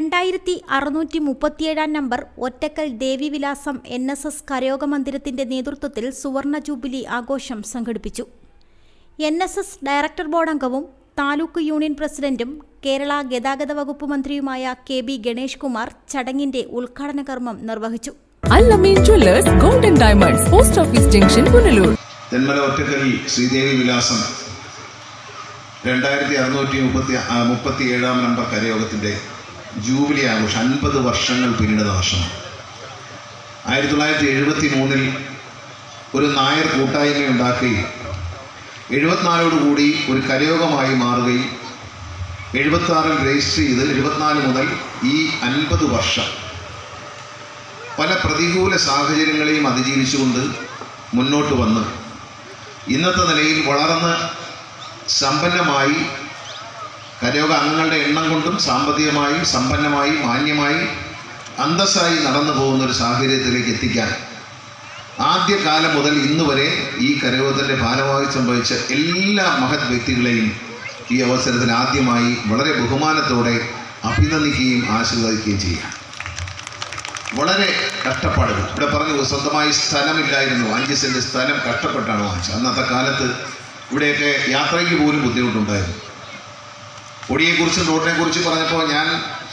രണ്ടായിരത്തി അറുന്നൂറ്റി മുപ്പത്തിയേഴാം number Ottakkal Devivilasam N S S കരയോഗ മന്ദിരത്തിന്റെ നേതൃത്വത്തിൽ സുവർണ ജൂബിലി ആഘോഷം സംഘടിപ്പിച്ചു. N S S director board അംഗവും താലൂക്ക് യൂണിയൻ പ്രസിഡന്റും കേരള ഗതാഗത വകുപ്പ് മന്ത്രിയുമായ കെ ബി ഗണേഷ് കുമാർ ചടങ്ങിന്റെ ഉദ്ഘാടന കർമ്മം നിർവഹിച്ചു. Golden Diamonds post office junction Punalur Thenmala Ottakkal Sreedevi Vilasam രണ്ടായിരത്തി അറുന്നൂറ്റി മുപ്പത്തി മുപ്പത്തി ഏഴാം നമ്പർ കരയോഗത്തിന്റെ ജൂബിലി ആഘോഷം അൻപത് വർഷങ്ങൾ പിന്നിടുന്ന വർഷമാണ് ആയിരത്തി തൊള്ളായിരത്തി എഴുപത്തി മൂന്നിൽ ഒരു നായർ കൂട്ടായ്മ ഉണ്ടാക്കുകയും എഴുപത്തിനാലോടുകൂടി ഒരു കരയോഗമായി മാറുകയും എഴുപത്തി രജിസ്റ്റർ ചെയ്ത് എഴുപത്തിനാല് മുതൽ ഈ അൻപത് വർഷം. പല പ്രതികൂല സാഹചര്യങ്ങളെയും അതിജീവിച്ചുകൊണ്ട് മുന്നോട്ട് വന്ന്. ഇന്നത്തെ നിലയിൽ വളർന്ന് സമ്പന്നമായി കരയോഗ അംഗങ്ങളുടെ എണ്ണം കൊണ്ടും സാമ്പത്തികമായി സമ്പന്നമായി മാന്യമായി അന്തസ്സായി നടന്നു പോകുന്ന ഒരു സാഹചര്യത്തിലേക്ക് എത്തിക്കാൻ ആദ്യകാലം മുതൽ ഇന്ന് വരെ ഈ കരയോഗത്തിന്റെ ഭാരമായി സംഭവിച്ച എല്ലാ മഹത് വ്യക്തികളെയും ഈ അവസരത്തിൽ ആദ്യമായി വളരെ ബഹുമാനത്തോടെ അഭിനന്ദിക്കുകയും ആശീർവദിക്കുകയും ചെയ്യാം വളരെ കഷ്ടപ്പാടുകൾ. ഇവിടെ പറഞ്ഞു സ്വന്തമായി സ്ഥലമില്ലായിരുന്നു. അഞ്ച് സെന്റ് സ്ഥലം കഷ്ടപ്പെട്ടാണ് വാങ്ങിച്ചത്. അന്നത്തെ കാലത്ത് ഇവിടെയൊക്കെ യാത്രയ്ക്ക് പോലും ബുദ്ധിമുട്ടുണ്ടായിരുന്നു. പൊടിയെക്കുറിച്ചും കുറിച്ച് പറഞ്ഞപ്പോൾ ഞാൻ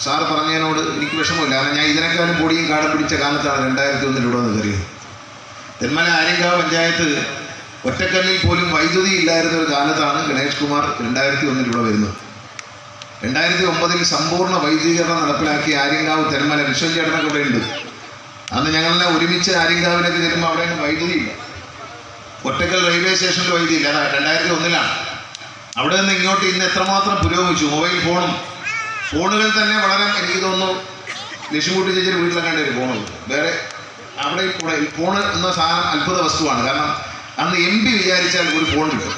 സാറ് പറഞ്ഞതിനോട് എനിക്ക് വിഷമമില്ല. കാരണം ഞാൻ ഇതിനേക്കാളും പൊടിയും കാടും പിടിച്ച കാലത്താണ് രണ്ടായിരത്തി ഒന്നിൽ ഇവിടെ കയറിയത്. തെന്മല ആര്യങ്കാവ് പഞ്ചായത്ത് ഒറ്റക്കല്ലിൽ പോലും വൈദ്യുതി ഇല്ലായിരുന്ന ഒരു കാലത്താണ് ഗണേഷ് കുമാർ രണ്ടായിരത്തി ഒന്നിൽ ഇവിടെ വരുന്നത്. രണ്ടായിരത്തി ഒമ്പതിൽ സമ്പൂർണ വൈദ്യുതീകരണം നടപ്പിലാക്കിയ ആര്യങ്കാവ് തെന്മല വിശ്വം ചേട്ടനൊക്കെ ഇവിടെ ഉണ്ട് അന്ന് ഞങ്ങളെ ഒരുമിച്ച് ആര്യങ്കാവിലേക്ക് ചെല്ലുമ്പോൾ അവിടെ വൈദ്യുതി ഇല്ല. ഒറ്റക്കൽ റെയിൽവേ സ്റ്റേഷനിൽ വൈദ്യുതി അതാ രണ്ടായിരത്തി ഒന്നിലാണ് അവിടെ നിന്ന് ഇങ്ങോട്ട് ഇന്ന് എത്രമാത്രം പുരോഗമിച്ചു? മൊബൈൽ ഫോണും ഫോണുകൾ തന്നെ വളരെ എനിക്ക് തോന്നുന്നു ലക്ഷ്മിക്കുട്ടി ചേച്ചിയുടെ വീട്ടിലൊക്കെ ഒരു ഫോണുകൾ വേറെ അവിടെ കൂടെ ഫോൺ എന്ന സാധനം അത്ഭുത വസ്തുവാണ്. കാരണം അന്ന് എം പി വിചാരിച്ചാൽ ഒരു ഫോൺ കിട്ടും.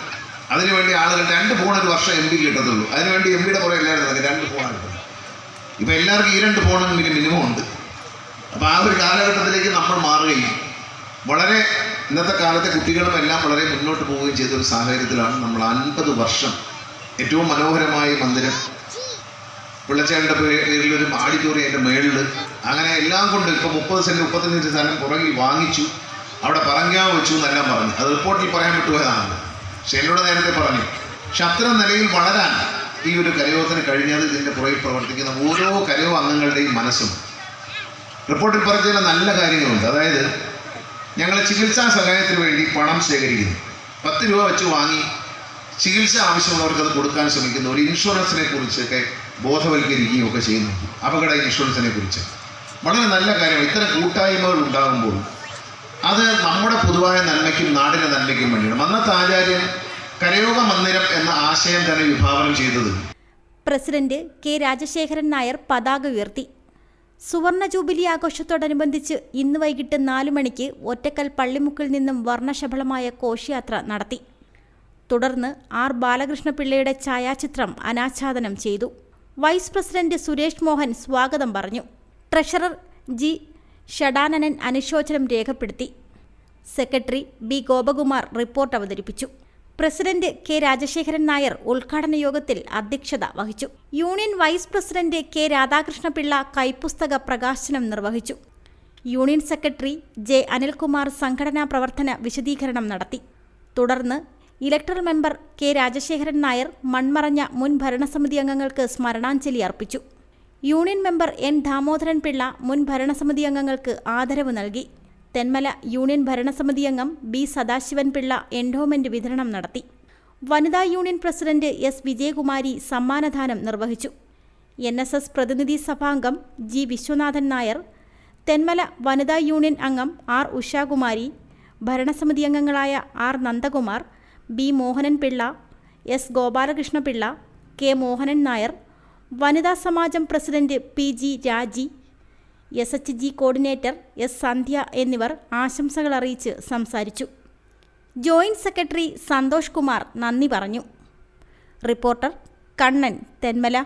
അതിനുവേണ്ടി ആളുകൾ രണ്ട് ഫോൺ ഒരു വർഷം എം പി കിട്ടത്തുള്ളൂ. അതിനുവേണ്ടി എം പിയുടെ പുറകെ എല്ലാവരും രണ്ട് ഫോണാണ് കിട്ടുന്നത്. ഇപ്പം എല്ലാവർക്കും ഈ രണ്ട് ഫോണും മിനിമം ഉണ്ട്. അപ്പോൾ ആ ഒരു കാലഘട്ടത്തിലേക്ക് നമ്മൾ മാറുകയും വളരെ ഇന്നത്തെ കാലത്തെ കുട്ടികളും എല്ലാം വളരെ മുന്നോട്ട് പോവുകയും ചെയ്ത ഒരു സാഹചര്യത്തിലാണ് നമ്മൾ അൻപത് വർഷം ഏറ്റവും മനോഹരമായ മന്ദിരം. പിള്ളച്ചേട്ട പേരിൽ ഒരു ആഡിറ്റോറിയം അതിന്റെ മേളിൽ. അങ്ങനെ എല്ലാം കൊണ്ട് ഇപ്പോൾ മുപ്പത് സെന്റ് മുപ്പത്തഞ്ച് സ്ഥലം പുറകിൽ വാങ്ങിച്ചു. അവിടെ പറങ്കാവ് വെച്ചു എന്നെല്ലാം പറഞ്ഞു. അത് റിപ്പോർട്ടിൽ പറയാൻ പറ്റുമെന്നാണ്. പക്ഷെ എന്നോട് നേരത്തെ പറഞ്ഞു പക്ഷെ അത്തരം നിലയിൽ വളരാൻ ഈ ഒരു കരയോഗത്തിന് കഴിഞ്ഞത് ഇതിന്റെ പുറകിൽ പ്രവർത്തിക്കുന്ന ഓരോ കരയോ അംഗങ്ങളുടെയും മനസ്സും. റിപ്പോർട്ടിൽ പറഞ്ഞ ചില നല്ല കാര്യങ്ങളുണ്ട്. അതായത് ഞങ്ങൾ ചികിത്സാ സഹായത്തിന് വേണ്ടി പണം ശേഖരിക്കുന്നു. പത്ത് രൂപ വെച്ച് വാങ്ങി ചികിത്സ ആവശ്യമുള്ളവർക്ക് അത് കൊടുക്കാൻ ശ്രമിക്കുന്നു. ഒരു ഇൻഷുറൻസിനെ കുറിച്ചൊക്കെ ബോധവൽക്കരിക്കുകയും ഒക്കെ ചെയ്യുന്നു. അപകട ഇൻഷുറൻസിനെ കുറിച്ച്. വളരെ നല്ല കാര്യം ഇത്തരം കൂട്ടായ്മകൾ ഉണ്ടാകുമ്പോൾ അത് നമ്മുടെ പൊതുവായ നന്മയ്ക്കും നാടിന്റെ നന്മയ്ക്കും വേണ്ടിയാണ്. അന്നത്തെ ആചാര്യൻ കരയോഗ മന്ദിരം എന്ന ആശയം തന്നെ വിഭാവനം ചെയ്തത് പ്രസിഡന്റ് കെ രാജശേഖരൻ നായർ പതാക ഉയർത്തി. സുവർണ ജൂബിലി ആഘോഷത്തോടനുബന്ധിച്ച് ഇന്ന് വൈകിട്ട് നാലു മണിക്ക് ഒറ്റക്കൽ പള്ളിമുക്കിൽ നിന്നും വർണശബളമായ കോശയാത്ര നടത്തി. തുടർന്ന് ആർ ബാലകൃഷ്ണപിള്ളയുടെ ഛായാചിത്രം അനാച്ഛാദനം ചെയ്തു. വൈസ് പ്രസിഡന്റ് സുരേഷ് മോഹൻ സ്വാഗതം പറഞ്ഞു. ട്രഷറർ ജി ഷഡാനനൻ അനുശോചനം രേഖപ്പെടുത്തി. സെക്രട്ടറി ബി ഗോപകുമാർ റിപ്പോർട്ട് അവതരിപ്പിച്ചു. പ്രസിഡന്റ് കെ രാജശേഖരൻ നായർ ഉദ്ഘാടന യോഗത്തിൽ അധ്യക്ഷത വഹിച്ചു. Union vice president K Radhakrishna Pillai കൈപ്പുസ്തക പ്രകാശനം നിർവഹിച്ചു. യൂണിയൻ സെക്രട്ടറി ജെ അനിൽകുമാർ സംഘടനാ പ്രവർത്തന വിശദീകരണം നടത്തി. തുടർന്ന് electoral member K Rajasekharan Nair മൺമറഞ്ഞ മുൻ ഭരണസമിതി അംഗങ്ങൾക്ക് സ്മരണാഞ്ജലി അർപ്പിച്ചു. Union member N Damodaran Pillai മുൻ ഭരണസമിതി അംഗങ്ങൾക്ക് ആദരവ് നൽകി. തെന്മല യൂണിയൻ ഭരണസമിതി അംഗം ബി സദാശിവൻ പിള്ള എൻഡോമെന്റ് വിതരണം നടത്തി. വനിതാ യൂണിയൻ പ്രസിഡന്റ് എസ് വിജയകുമാരി സമ്മാനദാനം നിർവഹിച്ചു. എൻ എസ് എസ് പ്രതിനിധി സഭാംഗം ജി വിശ്വനാഥൻ നായർ തെന്മല വനിതാ യൂണിയൻ അംഗം ആർ ഉഷാകുമാരി ഭരണസമിതി അംഗങ്ങളായ R Nandakumar B Mohanan Pillai S Gopalakrishna Pillai K Mohanan Nair വനിതാ സമാജം president P G Raji S H G coordinator S Sandhya എന്നിവർ ആശംസകൾ അറിയിച്ച് സംസാരിച്ചു. ജോയിന്റ് സെക്രട്ടറി സന്തോഷ് കുമാർ നന്ദി പറഞ്ഞു. റിപ്പോർട്ടർ കണ്ണൻ തെന്മല.